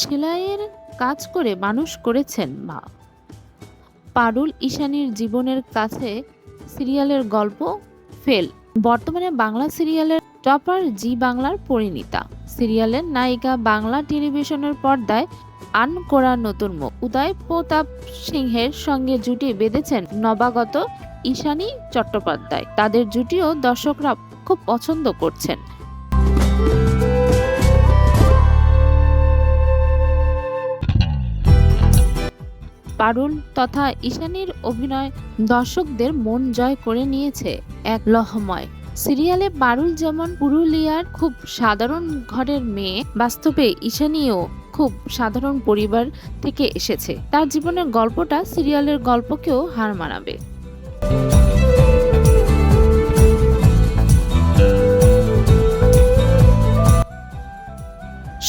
সেলাইয়ের কাজ করে মানুষ করেছেন মা। পারুল ঈশানীর জীবনের কাছে সিরিয়ালের গল্প ফেল। বর্তমানে বাংলা সিরিয়ালের টপার জি বাংলার পরিণীতা। সিরিয়ালের নায়িকা বাংলা টেলিভিশনের পর্দায় আন করা নতুন মুখ। উদয় প্রতাপ সিংহের সঙ্গে জুটি বেঁধেছেন নবাগত ঈশানী চট্টোপাধ্যায়। তাদের জুটিও দর্শকরা খুব পছন্দ করছেন। পারুল তথা ঈশানীর অভিনয় দর্শকদের মন জয় করে নিয়েছে এক লহময়। সিরিয়ালে পারুল যেমন পুরুলিয়ার খুব সাধারণ ঘরের মেয়ে, বাস্তবে ঈশানীও খুব সাধারণ পরিবার থেকে এসেছে। তার জীবনের গল্পটা সিরিয়ালের গল্পকেও হার মানাবে।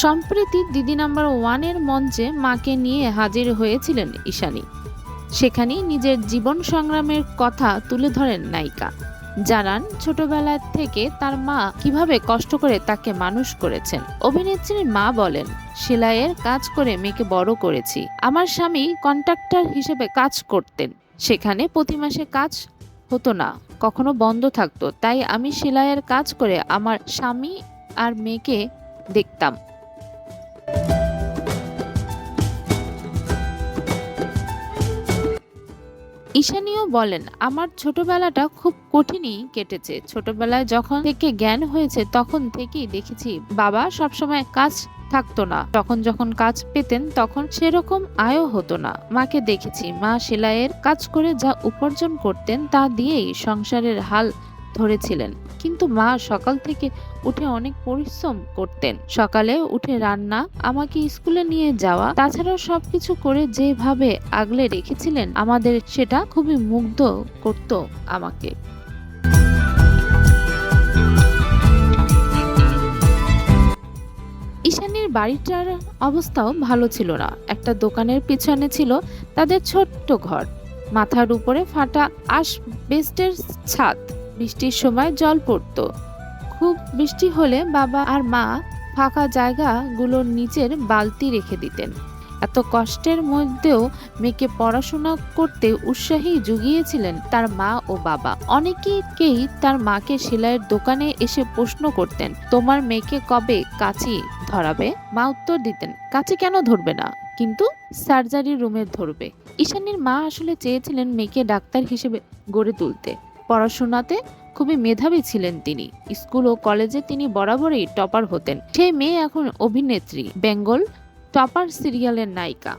সম্প্রতি দিদি নাম্বার ওয়ানের মঞ্চে মাকে নিয়ে হাজির হয়েছিলেন ঈশানী। সেখানেই নিজের জীবন সংগ্রামের কথা তুলে ধরেন নায়িকা। জানান, ছোটবেলা থেকে তার মা কীভাবে কষ্ট করে তাকে মানুষ করেছেন? অভিনেত্রীর মা বলেন, সেলাইয়ের কাজ করে মেয়েকে বড় করেছি। আমার স্বামী কন্ট্রাক্টর হিসেবে কাজ করতেন। সেখানে প্রতি মাসে কাজ হতো না, কখনো বন্ধ থাকতো। তাই আমি সেলাইয়ের কাজ করে আমার স্বামী আর মেয়েকে দেখতাম। ঈশানীও বলেন, আমার ছোটবেলাটা খুব কঠিনই কেটেছে। ছোটবেলায় যখন থেকে জ্ঞান হয়েছে, তখন থেকেই দেখেছি, বাবা সবসময় কাজ থাকতো না। তখন যখন কাজ পেতেন, তখন সেরকম আয়ও হতো না। মাকে দেখেছি, মা সেলাইয়ের কাজ করে যা উপার্জন করতেন, তা দিয়েই সংসারের হাল ধরেছিলেন। কিন্তু মা সকাল থেকে উঠে অনেক পরিশ্রম করতেন। সকালে উঠে রান্না, আমাকে স্কুলে নিয়ে যাওয়া, তাছাড়াও সবকিছু করে যেভাবে আগলে রেখেছিলেন, আমাদের সেটা খুবই মুগ্ধ করত আমাকে। ঈশানীর বাড়িটার অবস্থাও ভালো ছিল না। একটা দোকানের পিছনে ছিল তাদের ছোট্ট ঘর। মাথার উপরে ফাটা আশ বেস্টের ছাদ। বৃষ্টির সময় জল পড়তো। খুব বৃষ্টি হলে বাবা আর মা ফাঁকা জায়গাগুলোর নিচের বালতি রেখে দিতেন। এত কষ্টের মধ্যেও মেয়েকে পড়াশোনা করতে উৎসাহী জুগিয়েছিলেন তার মা ও বাবা। অনেকেই তার মাকে সেলাইয়ের দোকানে এসে প্রশ্ন করতেন, তোমার মেয়েকে কবে কাচি ধরাবে? মা উত্তর দিতেন, কাচি কেন ধরবে না? কিন্তু সার্জারি রুমে ধরবে। ঈশানীর মা আসলে চেয়েছিলেন মেয়েকে ডাক্তার হিসেবে গড়ে তুলতে। পড়াশোনাতে খুবই মেধাবী ছিলেন তিনি। স্কুল ও কলেজে তিনি বরাবরই টপার হতেন। সেই মেয়ে এখন অভিনেত্রী, বেঙ্গল টপার সিরিয়ালের নায়িকা।